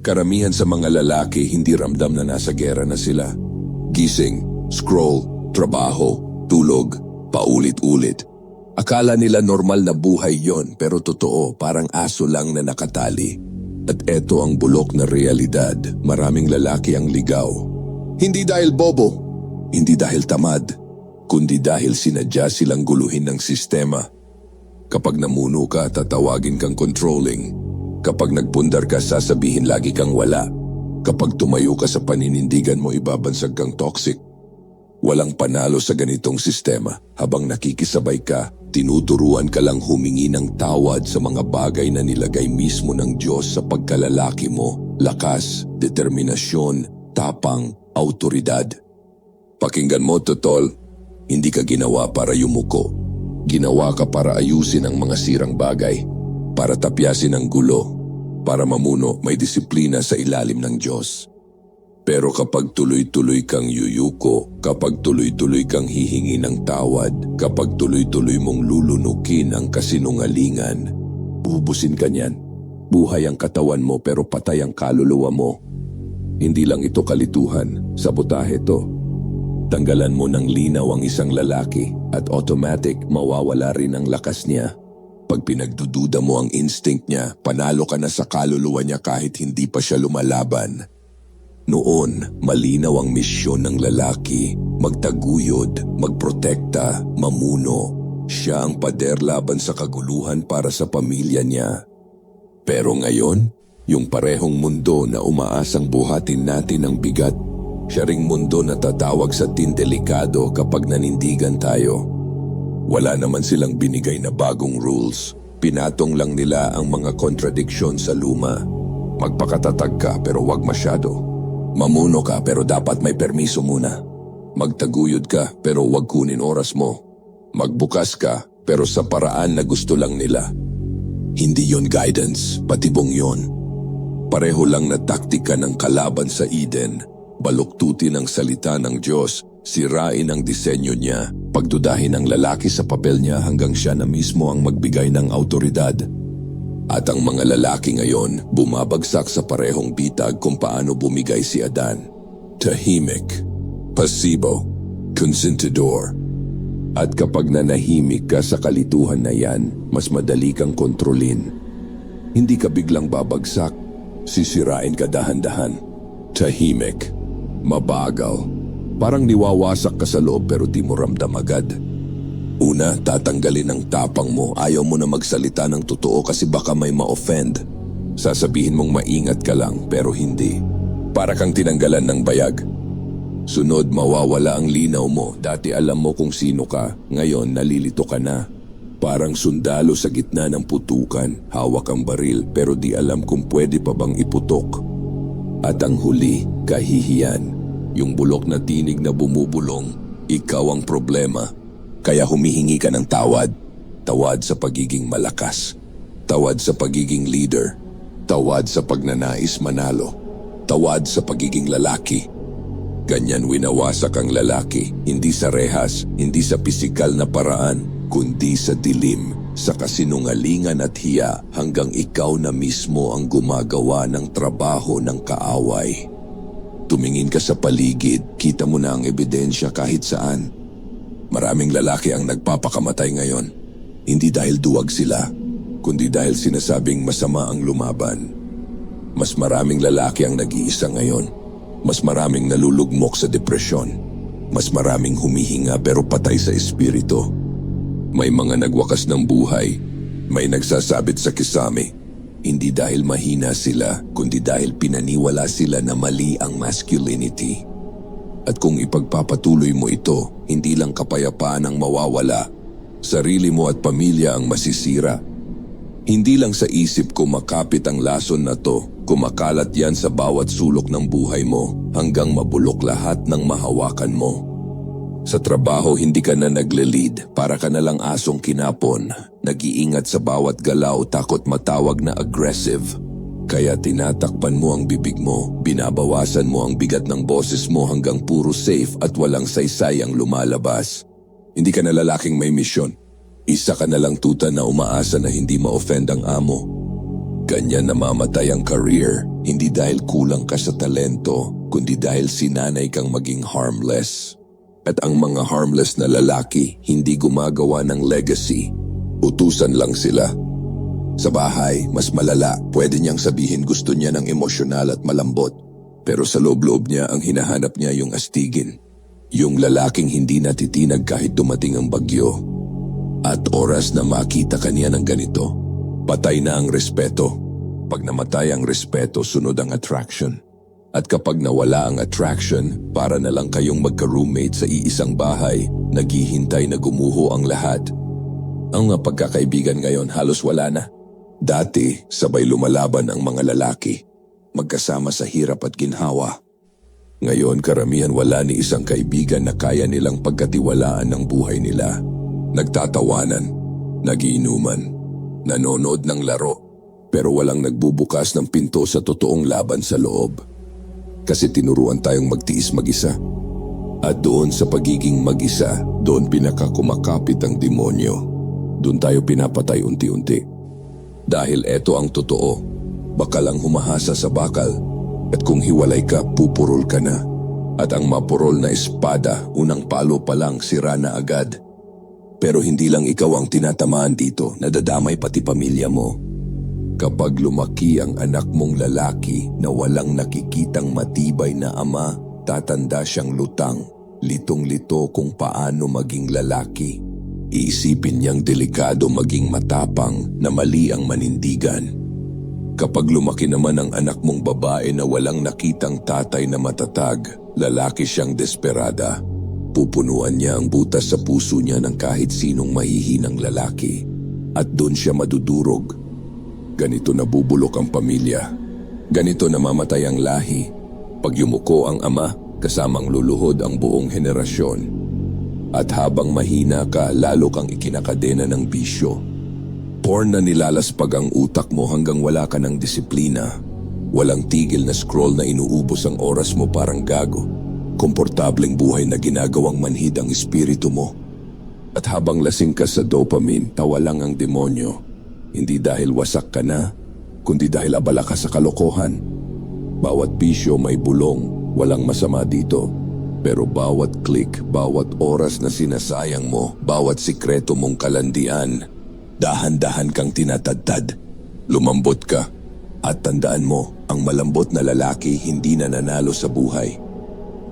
Karamihan sa mga lalaki hindi ramdam na nasa gera na sila. Gising, scroll, trabaho, tulog, paulit-ulit. Akala nila normal na buhay yon pero totoo parang aso lang na nakatali. At eto ang bulok na realidad, maraming lalaki ang ligaw. Hindi dahil bobo, hindi dahil tamad, kundi dahil sinadya silang guluhin ng sistema. Kapag namuno ka, tatawagin kang controlling. Kapag nagpundar ka, sasabihin lagi kang wala. Kapag tumayo ka sa paninindigan mo, ibabansag kang toxic. Walang panalo sa ganitong sistema. Habang nakikisabay ka, tinuturuan ka lang humingi ng tawad sa mga bagay na nilagay mismo ng Diyos sa pagkalalaki mo. Lakas, determinasyon, tapang, autoridad. Pakinggan mo, Totol, hindi ka ginawa para yumuko. Ginawa ka para ayusin ang mga sirang bagay, para tapyasin ang gulo, para mamuno may disiplina sa ilalim ng Diyos. Pero kapag tuloy-tuloy kang yuyuko, kapag tuloy-tuloy kang hihingi ng tawad, kapag tuloy-tuloy mong lulunukin ang kasinungalingan, bubusin ka niyan. Buhay ang katawan mo pero patay ang kaluluwa mo. Hindi lang ito kalituhan, sabotahe to. Tanggalan mo ng linaw ang isang lalaki at automatic mawawala rin ang lakas niya. Pag pinagdududa mo ang instinct niya, panalo ka na sa kaluluwa niya kahit hindi pa siya lumalaban. Noon, malinaw ang misyon ng lalaki, magtaguyod, magprotekta, mamuno. Siya ang pader laban sa kaguluhan para sa pamilya niya. Pero ngayon, yung parehong mundo na umaasang buhatin natin ang bigat, siya ring mundo na tatawag sa tindelikado kapag nanindigan tayo. Wala naman silang binigay na bagong rules. Pinatong lang nila ang mga contradiction sa luma. Magpakatatag ka pero wag masyado. Mamuno ka pero dapat may permiso muna. Magtaguyod ka pero wag kunin oras mo. Magbukas ka pero sa paraan na gusto lang nila. Hindi yon guidance, patibong yon. Pareho lang na taktika ng kalaban sa Eden. Baluktutin ang salita ng Diyos, sirain ang disenyo niya, pagdudahin ang lalaki sa papel niya hanggang siya na mismo ang magbigay ng autoridad. At ang mga lalaki ngayon bumabagsak sa parehong bitag kung paano bumigay si Adan. Tahimik, pasibo, consentidor. At kapag nanahimik ka sa kalituhan na yan, mas madali kang kontrolin. Hindi ka biglang babagsak, sisirain ka dahan-dahan. Tahimik, mabagal, parang niwawasak ka sa loob pero di mo ramdam agad. Una, tatanggalin ang tapang mo. Ayaw mo na magsalita ng totoo kasi baka may ma-offend. Sasabihin mong maingat ka lang pero hindi. Para kang tinanggalan ng bayag. Sunod, mawawala ang linaw mo. Dati alam mo kung sino ka. Ngayon, nalilito ka na. Parang sundalo sa gitna ng putukan. Hawak ang baril pero di alam kung pwede pa bang iputok. At ang huli, kahihiyan. Yung bulok na tinig na bumubulong. Ikaw ang problema. Kaya humihingi ka ng tawad. Tawad sa pagiging malakas. Tawad sa pagiging leader. Tawad sa pagnanais manalo. Tawad sa pagiging lalaki. Ganyan winawasak ang lalaki, hindi sa rehas, hindi sa pisikal na paraan, kundi sa dilim, sa kasinungalingan at hiya hanggang ikaw na mismo ang gumagawa ng trabaho ng kaaway. Tumingin ka sa paligid, kita mo na ang ebidensya kahit saan. Maraming lalaki ang nagpapakamatay ngayon. Hindi dahil duwag sila, kundi dahil sinasabing masama ang lumaban. Mas maraming lalaki ang nag-iisa ngayon. Mas maraming nalulugmok sa depresyon. Mas maraming humihinga pero patay sa espiritu. May mga nagwakas ng buhay. May nagsasabit sa kisame. Hindi dahil mahina sila, kundi dahil pinaniwala sila na mali ang masculinity. At kung ipagpapatuloy mo ito, hindi lang kapayapaan ang mawawala, sarili mo at pamilya ang masisira. Hindi lang sa isip ko makapit ang lason na to, kumakalat yan sa bawat sulok ng buhay mo hanggang mabulok lahat ng mahawakan mo. Sa trabaho hindi ka na nagle-lead, para ka na lang asong kinapon, nag-iingat sa bawat galaw takot matawag na aggressive. Kaya tinatakpan mo ang bibig mo, binabawasan mo ang bigat ng boses mo hanggang puro safe at walang saysay ang lumalabas. Hindi ka na lalaking may misyon. Isa ka na lang tuta na umaasa na hindi ma-offend ang amo. Ganyan namamatay ang career, hindi dahil kulang ka sa talento, kundi dahil sinanay kang maging harmless. At ang mga harmless na lalaki hindi gumagawa ng legacy. Utusan lang sila. Sa bahay, mas malala, pwede niyang sabihin gusto niya ng emosyonal at malambot. Pero sa loob-loob niya ang hinahanap niya yung astigin. Yung lalaking hindi natitinag kahit dumating ang bagyo. At oras na makita kanya ng ganito, patay na ang respeto. Pag namatay ang respeto, sunod ang attraction. At kapag nawala ang attraction, para na lang kayong magka-roommate sa iisang bahay, naghihintay na gumuho ang lahat. Ang mga pagkakaibigan ngayon halos wala na. Dati, sabay lumalaban ang mga lalaki, magkasama sa hirap at ginhawa. Ngayon karamihan wala ni isang kaibigan na kaya nilang pagkatiwalaan ng buhay nila. Nagtatawanan, nagiinuman, nanonood ng laro, pero walang nagbubukas ng pinto sa totoong laban sa loob. Kasi tinuruan tayong magtiis mag-isa. At doon sa pagiging mag-isa, doon pinakakumakapit ang demonyo. Doon tayo pinapatay unti-unti. Dahil eto ang totoo, bakal ang humahasa sa bakal at kung hiwalay ka, pupurol ka na. At ang mapurol na espada, unang palo pa lang sira na agad. Pero hindi lang ikaw ang tinatamaan dito, nadadamay pati pamilya mo. Kapag lumaki ang anak mong lalaki na walang nakikitang matibay na ama, tatanda siyang lutang, litong-lito kung paano maging lalaki. Iisipin niyang delikado maging matapang na mali ang manindigan. Kapag lumaki naman ang anak mong babae na walang nakitang tatay na matatag, lalaki siyang desperada. Pupunuan niya ang butas sa puso niya ng kahit sinong mahihinang lalaki. At doon siya madudurog. Ganito nabubulok ang pamilya. Ganito namamatay ang lahi. Pag yumuko ang ama, kasamang luluhod ang buong henerasyon. At habang mahina ka, lalo kang ikinakadena ng bisyo. Porn na nilalaspag ang utak mo hanggang wala ka ng disiplina. Walang tigil na scroll na inuubos ang oras mo parang gago. Komportableng buhay na ginagawang manhid ang espiritu mo. At habang lasing ka sa dopamine, tawa lang ang demonyo. Hindi dahil wasak ka na, kundi dahil abala ka sa kalokohan. Bawat bisyo may bulong, walang masama dito. Pero bawat click, bawat oras na sinasayang mo, bawat sikreto mong kalandian, dahan-dahan kang tinatadtad. Lumambot ka. At tandaan mo, ang malambot na lalaki hindi na nanalo sa buhay.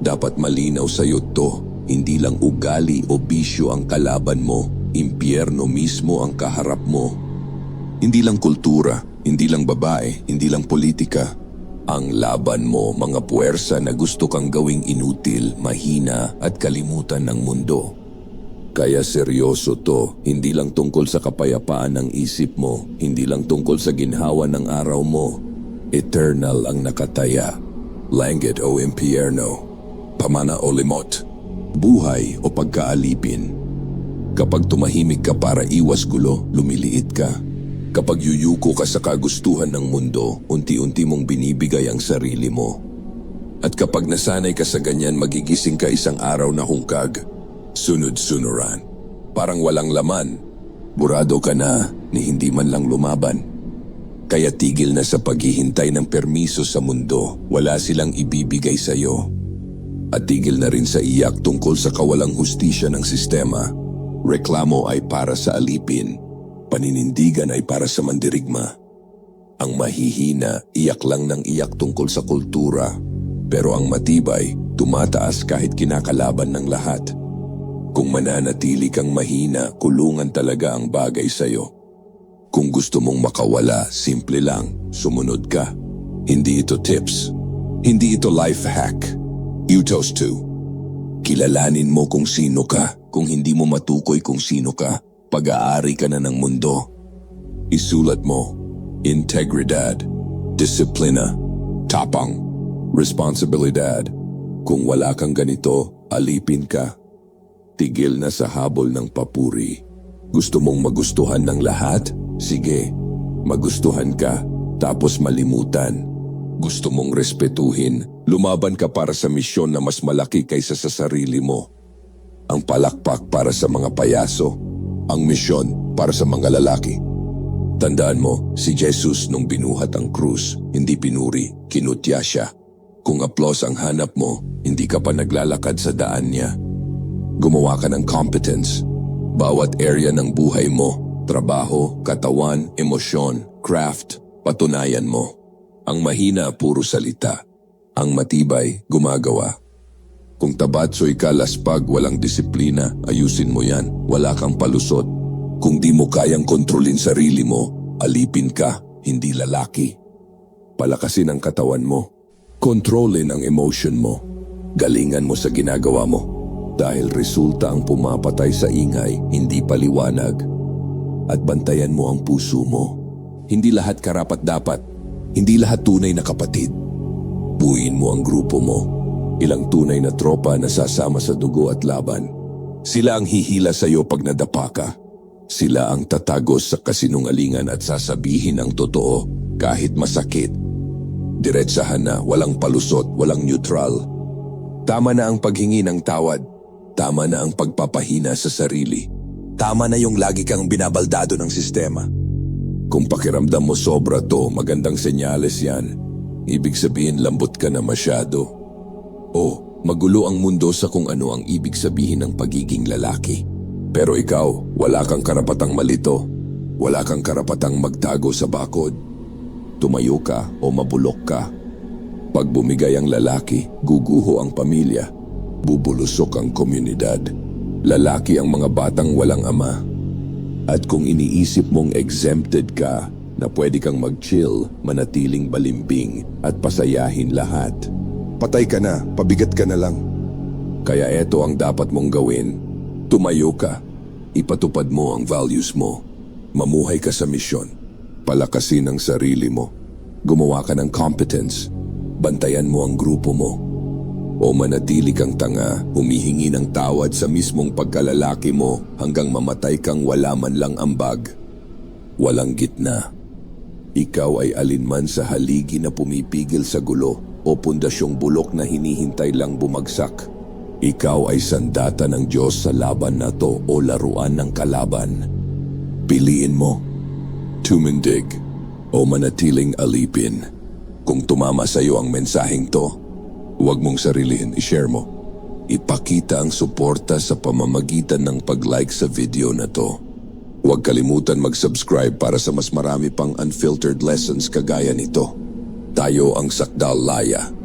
Dapat malinaw sa iyo to, hindi lang ugali o bisyo ang kalaban mo, impyerno mismo ang kaharap mo. Hindi lang kultura, hindi lang babae, hindi lang politika. Ang laban mo, mga puwersa na gusto kang gawing inutil, mahina at kalimutan ng mundo. Kaya seryoso to, hindi lang tungkol sa kapayapaan ng isip mo, hindi lang tungkol sa ginhawa ng araw mo. Eternal ang nakataya. Langit o impyerno pamana o limot, buhay o pagkaalipin. Kapag tumahimik ka para iwas gulo, lumiliit ka. Kapag yuyuko ka sa kagustuhan ng mundo, unti-unti mong binibigay ang sarili mo. At kapag nasanay ka sa ganyan, magigising ka isang araw na hungkag, sunod-sunuran. Parang walang laman, burado ka na ni hindi man lang lumaban. Kaya tigil na sa paghihintay ng permiso sa mundo, wala silang ibibigay sa iyo. At tigil na rin sa iyak tungkol sa kawalang hustisya ng sistema. Reklamo ay para sa alipin, paninindigan ay para sa mandirigma. Ang mahihina, iyak lang ng iyak tungkol sa kultura, pero ang matibay, tumataas kahit kinakalaban ng lahat. Kung mananatili kang mahina, kulungan talaga ang bagay sa'yo. Kung gusto mong makawala, simple lang, sumunod ka. Hindi ito tips. Hindi ito life hack. Utos 2. Kilalanin mo kung sino ka. Kung hindi mo matukoy kung sino ka, pag-aari ka na ng mundo. Isulat mo, integridad, disiplina, tapang, responsibilidad. Kung wala kang ganito, alipin ka. Tigil na sa habol ng papuri. Gusto mong magustuhan ng lahat? Sige, magustuhan ka, tapos malimutan. Gusto mong respetuhin, lumaban ka para sa misyon na mas malaki kaysa sa sarili mo. Ang palakpak para sa mga payaso, ang misyon para sa mga lalaki. Tandaan mo, si Jesus nung binuhat ang krus, hindi pinuri, kinutya siya. Kung aplos ang hanap mo, hindi ka pa naglalakad sa daan niya. Gumawa ka ng competence. Bawat area ng buhay mo, trabaho, katawan, emosyon, craft, patunayan mo. Ang mahina, puro salita. Ang matibay, gumagawa. Kung tabatsoy ka laspag, walang disiplina, ayusin mo yan. Wala kang palusot. Kung di mo kayang kontrolin sarili mo, alipin ka, hindi lalaki. Palakasin ang katawan mo. Kontrolin ang emotion mo. Galingan mo sa ginagawa mo. Dahil resulta ang pumapatay sa ingay, hindi paliwanag. At bantayan mo ang puso mo. Hindi lahat karapat dapat. Hindi lahat tunay na kapatid. Buuin mo ang grupo mo. Ilang tunay na tropa na sasama sa dugo at laban. Sila ang hihila sa iyo pag nadapa ka. Sila ang tatagos sa kasinungalingan at sasabihin ang totoo kahit masakit. Diretsahan na, walang palusot, walang neutral. Tama na ang paghingi ng tawad. Tama na ang pagpapahina sa sarili. Tama na yung lagi kang binabaldado ng sistema. Kung pakiramdam mo sobra to, magandang senyales yan. Ibig sabihin lambot ka na masyado. O, magulo ang mundo sa kung ano ang ibig sabihin ng pagiging lalaki. Pero ikaw, wala kang karapatang malito. Wala kang karapatang magtago sa bakod. Tumayo ka o mabulok ka. Pag bumigay ang lalaki, guguho ang pamilya. Bubulusok ang komunidad. Lalaki ang mga batang walang ama. At kung iniisip mong exempted ka, na pwede kang mag-chill, manatiling balimbing at pasayahin lahat. Patay ka na, pabigat ka na lang. Kaya eto ang dapat mong gawin. Tumayo ka, ipatupad mo ang values mo. Mamuhay ka sa misyon. Palakasin ang sarili mo. Gumawa ka ng competence. Bantayan mo ang grupo mo. O manatili kang tanga, humihingi ng tawad sa mismong pagkalalaki mo hanggang mamatay kang wala man lang ambag. Walang gitna. Ikaw ay alinman sa haligi na pumipigil sa gulo o pundasyong bulok na hinihintay lang bumagsak. Ikaw ay sandata ng Diyos sa laban na to o laruan ng kalaban. Piliin mo, tumindig o manatiling alipin. Kung tumama sa iyo ang mensaheng to, huwag mong sarilihin, i-share mo. Ipakita ang suporta sa pamamagitan ng pag-like sa video na to. Huwag kalimutan mag-subscribe para sa mas marami pang unfiltered lessons kagaya nito. Tayo ang Sakdal Laya